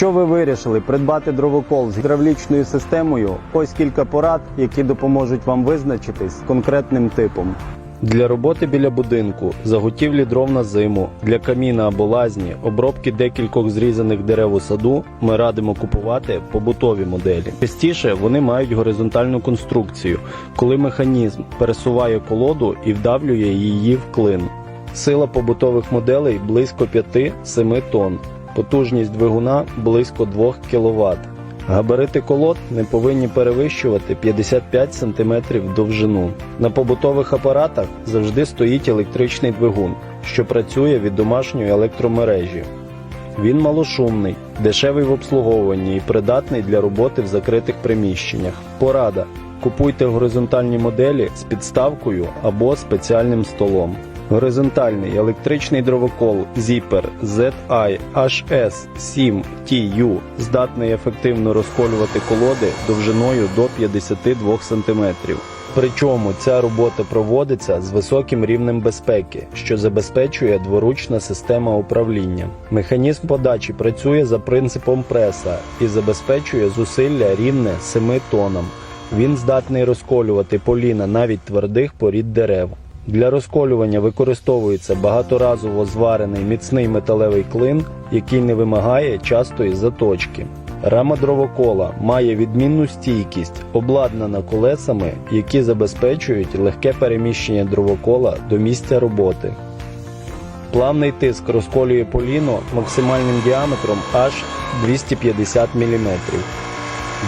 Що ви вирішили придбати дровокол з гідравлічною системою? Ось кілька порад, які допоможуть вам визначитись конкретним типом. Для роботи біля будинку, заготівлі дров на зиму, для каміна або лазні, обробки декількох зрізаних дерев у саду ми радимо купувати побутові моделі. Частіше вони мають горизонтальну конструкцію, коли механізм пересуває колоду і вдавлює її в клин. Сила побутових моделей близько 5-7 тонн. Потужність двигуна близько 2 кВт. Габарити колод не повинні перевищувати 55 см довжину. На побутових апаратах завжди стоїть електричний двигун, що працює від домашньої електромережі. Він малошумний, дешевий в обслуговуванні і придатний для роботи в закритих приміщеннях. Порада. Купуйте горизонтальні моделі з підставкою або спеціальним столом. Горизонтальний електричний дровокол Zipper ZI HS7TU здатний ефективно розколювати колоди довжиною до 52 см. Причому ця робота проводиться з високим рівнем безпеки, що забезпечує дворучна система управління. Механізм подачі працює за принципом преса і забезпечує зусилля рівне 7 тонам. Він здатний розколювати поліна навіть твердих порід дерев. Для розколювання використовується багаторазово зварений міцний металевий клин, який не вимагає частої заточки. Рама дровокола має відмінну стійкість, обладнана колесами, які забезпечують легке переміщення дровокола до місця роботи. Плавний тиск розколює поліно максимальним діаметром аж 250 мм.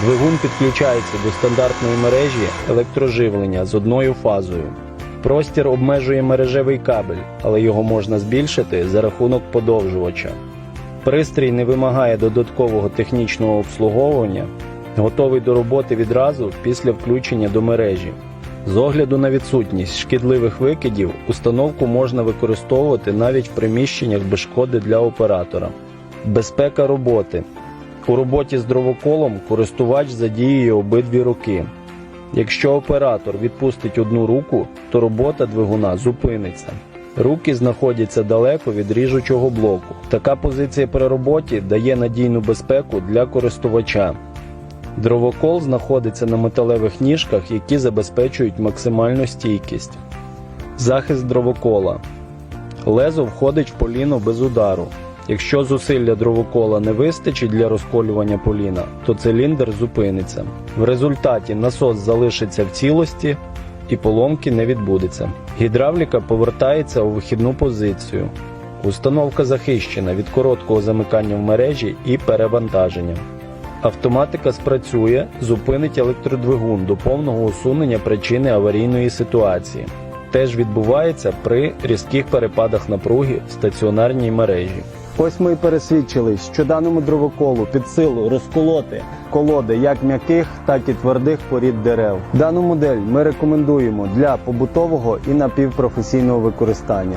Двигун підключається до стандартної мережі електроживлення з одною фазою. Простір обмежує мережевий кабель, але його можна збільшити за рахунок подовжувача. Пристрій не вимагає додаткового технічного обслуговування, готовий до роботи відразу після включення до мережі. З огляду на відсутність шкідливих викидів, установку можна використовувати навіть в приміщеннях без шкоди для оператора. Безпека роботи. У роботі з дровоколом користувач задіює обидві руки. Якщо оператор відпустить одну руку, то робота двигуна зупиниться. Руки знаходяться далеко від ріжучого блоку. Така позиція при роботі дає надійну безпеку для користувача. Дровокол знаходиться на металевих ніжках, які забезпечують максимальну стійкість. Захист дровокола. Лезо входить в поліно без удару. Якщо зусилля дровокола не вистачить для розколювання поліна, то циліндр зупиниться. В результаті насос залишиться в цілості і поломки не відбудеться. Гідравліка повертається у вихідну позицію. Установка захищена від короткого замикання в мережі і перевантаження. Автоматика спрацює, зупинить електродвигун до повного усунення причини аварійної ситуації. Теж відбувається при різких перепадах напруги в стаціонарній мережі. Ось ми і пересвідчились, що даному дровоколу під силу розколоти колоди як м'яких, так і твердих порід дерев. Дану модель ми рекомендуємо для побутового і напівпрофесійного використання.